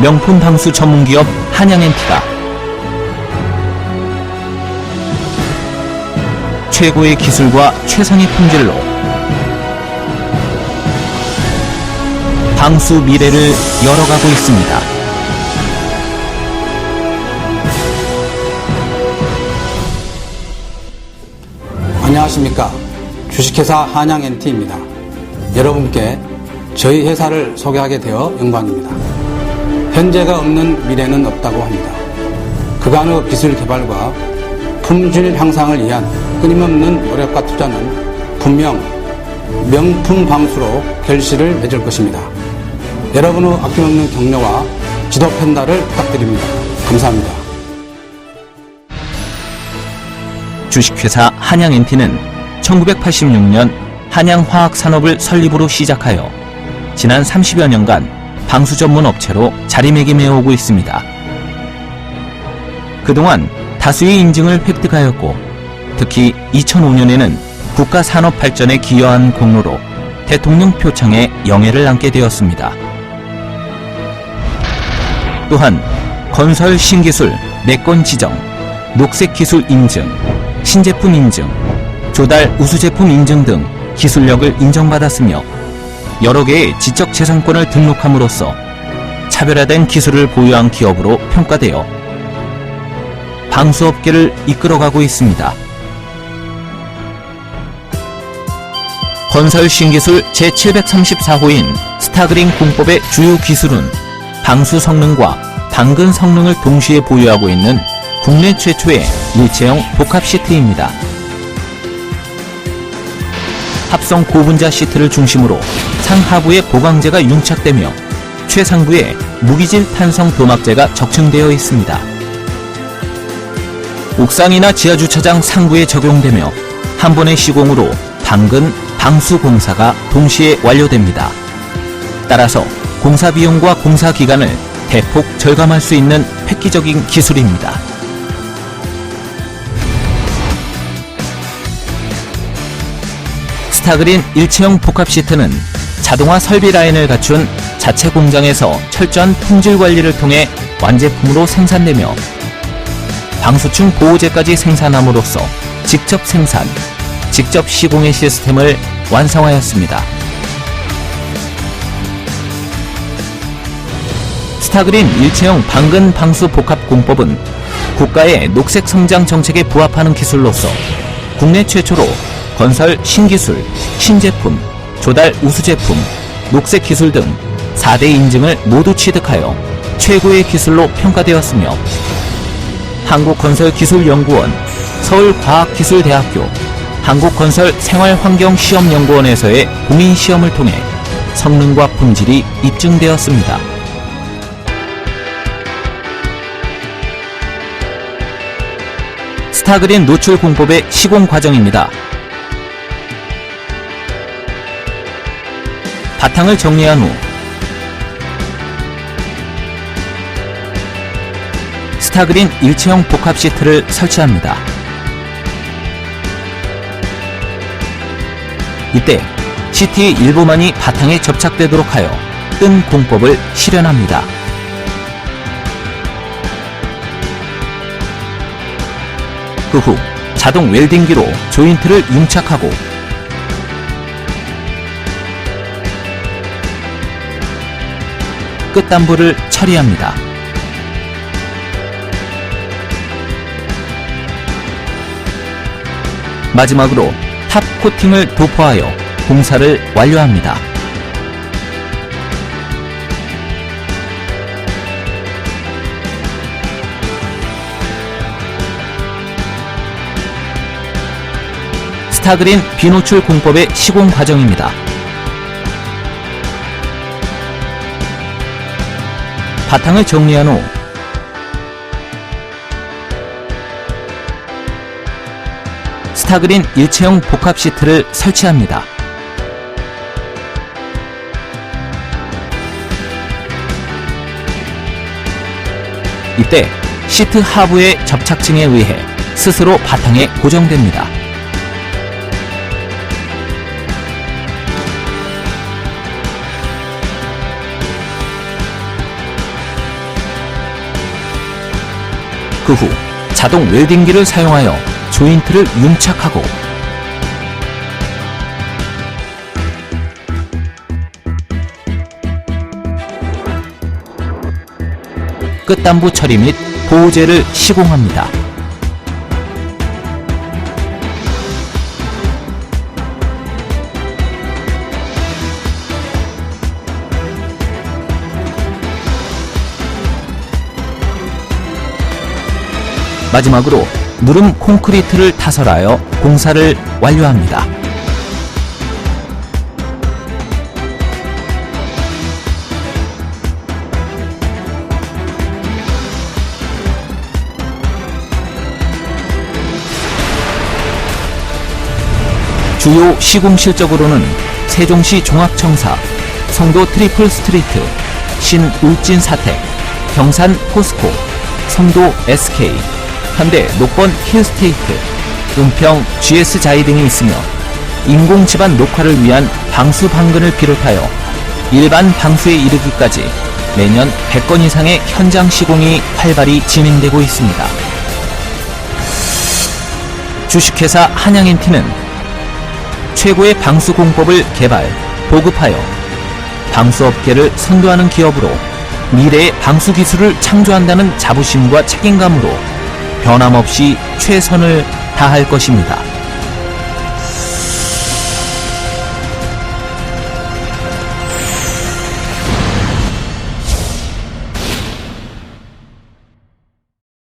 명품 방수 전문기업 한양엔티가 최고의 기술과 최상의 품질로 방수 미래를 열어가고 있습니다. 안녕하십니까. 주식회사 한양NT입니다. 여러분께 저희 회사를 소개하게 되어 영광입니다. 현재가 없는 미래는 없다고 합니다. 그간의 기술 개발과 품질 향상을 위한 끊임없는 노력과 투자는 분명 명품 방수로 결실을 맺을 것입니다. 여러분의 아낌없는 격려와 지도 편달을 부탁드립니다. 감사합니다. 주식회사 한양NT는 1986년 한양화학산업을 설립으로 시작하여 지난 30여 년간 방수 전문 업체로 자리매김해 오고 있습니다. 그동안 다수의 인증을 획득하였고 특히 2005년에는 국가 산업 발전에 기여한 공로로 대통령 표창에 영예를 안게 되었습니다. 또한 건설 신기술 4건 지정, 녹색 기술 인증, 신제품 인증, 조달 우수제품 인증 등 기술력을 인정받았으며 여러 개의 지적재산권을 등록함으로써 차별화된 기술을 보유한 기업으로 평가되어 방수업계를 이끌어가고 있습니다. 건설 신기술 제734호인 스타그린 공법의 주요 기술은 방수 성능과 방근 성능을 동시에 보유하고 있는 국내 최초의 일체형 복합 시트입니다. 합성 고분자 시트를 중심으로 상하부에 보강재가 융착되며 최상부에 무기질 탄성 도막재가 적층되어 있습니다. 옥상이나 지하주차장 상부에 적용되며 한 번의 시공으로 방근, 방수 공사가 동시에 완료됩니다. 따라서 공사 비용과 공사 기간을 대폭 절감할 수 있는 획기적인 기술입니다. 스타그린 일체형 복합 시트는 자동화 설비 라인을 갖춘 자체 공장에서 철저한 품질 관리를 통해 완제품으로 생산되며 방수층 보호제까지 생산함으로써 직접 생산, 직접 시공의 시스템을 완성하였습니다. 스타그린 일체형 방근 방수 복합 공법은 국가의 녹색 성장 정책에 부합하는 기술로서 국내 최초로 건설 신기술, 신제품, 조달 우수제품, 녹색 기술 등 4대 인증을 모두 취득하여 최고의 기술로 평가되었으며 한국건설기술연구원, 서울과학기술대학교, 한국건설생활환경시험연구원에서의 공인시험을 통해 성능과 품질이 입증되었습니다. 스타그린 노출 공법의 시공 과정입니다. 바탕을 정리한 후 스타그린 일체형 복합 시트를 설치합니다. 이때 시트의 일부만이 바탕에 접착되도록 하여 뜬 공법을 실현합니다. 그 후 자동 웰딩기로 조인트를 융착하고 끝단부를 처리합니다. 마지막으로 탑 코팅을 도포하여 공사를 완료합니다. 스타그린 비노출 공법의 시공 과정입니다. 바탕을 정리한 후 스타그린 일체형 복합 시트를 설치합니다. 이때 시트 하부의 접착층에 의해 스스로 바탕에 고정됩니다. 그 후 자동 웰딩기를 사용하여 조인트를 융착하고 끝단부 처리 및 보호제를 시공합니다. 마지막으로 누름 콘크리트를 타설하여 공사를 완료합니다. 주요 시공 실적으로는 세종시 종합청사, 성도 트리플 스트리트, 신울진 사택, 경산 포스코, 성도 SK, 현대 녹번 힐스테이트, 은평 GS 자이 등이 있으며 인공 지반 녹화를 위한 방수 방근을 비롯하여 일반 방수에 이르기까지 매년 100건 이상의 현장 시공이 활발히 진행되고 있습니다. 주식회사 한양엔티는 최고의 방수 공법을 개발, 보급하여 방수업계를 선도하는 기업으로 미래의 방수 기술을 창조한다는 자부심과 책임감으로 변함없이 최선을 다할 것입니다.